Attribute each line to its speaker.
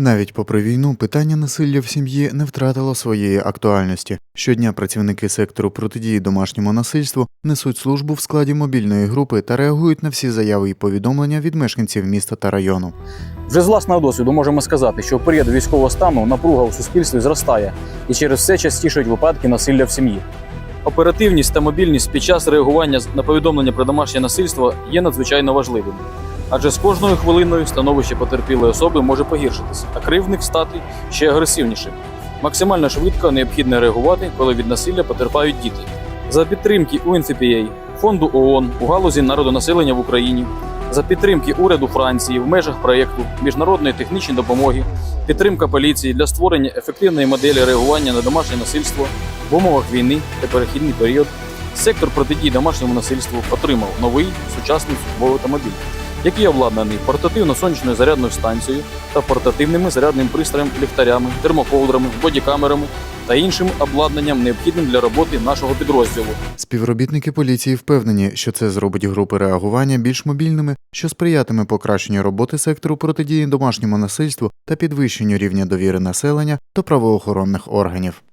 Speaker 1: Навіть попри війну, питання насилля в сім'ї не втратило своєї актуальності. Щодня працівники сектору протидії домашньому насильству несуть службу в складі мобільної групи та реагують на всі заяви і повідомлення від мешканців міста та району.
Speaker 2: Вже з власного досвіду можемо сказати, що в період військового стану напруга у суспільстві зростає і через це частішають випадки насилля в сім'ї. Оперативність та мобільність під час реагування на повідомлення про домашнє насильство є надзвичайно важливими. Адже з кожною хвилиною становище потерпілої особи може погіршитися, а кривдник стати ще агресивнішим. Максимально швидко необхідно реагувати, коли від насилля потерпають діти. За підтримки UNFPA, фонду ООН у галузі народонаселення в Україні, за підтримки уряду Франції в межах проєкту міжнародної технічної допомоги, підтримка поліції для створення ефективної моделі реагування на домашнє насильство в умовах війни та перехідний період. Сектор протидії домашньому насильству отримав новий сучасний службовий автомобіль, який обладнаний портативно-сонячною зарядною станцією та портативними зарядним пристроєм, ліхтарями, термоковдрами, бодікамерами та іншим обладнанням, необхідним для роботи нашого підрозділу.
Speaker 1: Співробітники поліції впевнені, що це зробить групи реагування більш мобільними, що сприятиме покращенню роботи сектору протидії домашньому насильству та підвищенню рівня довіри населення до правоохоронних органів.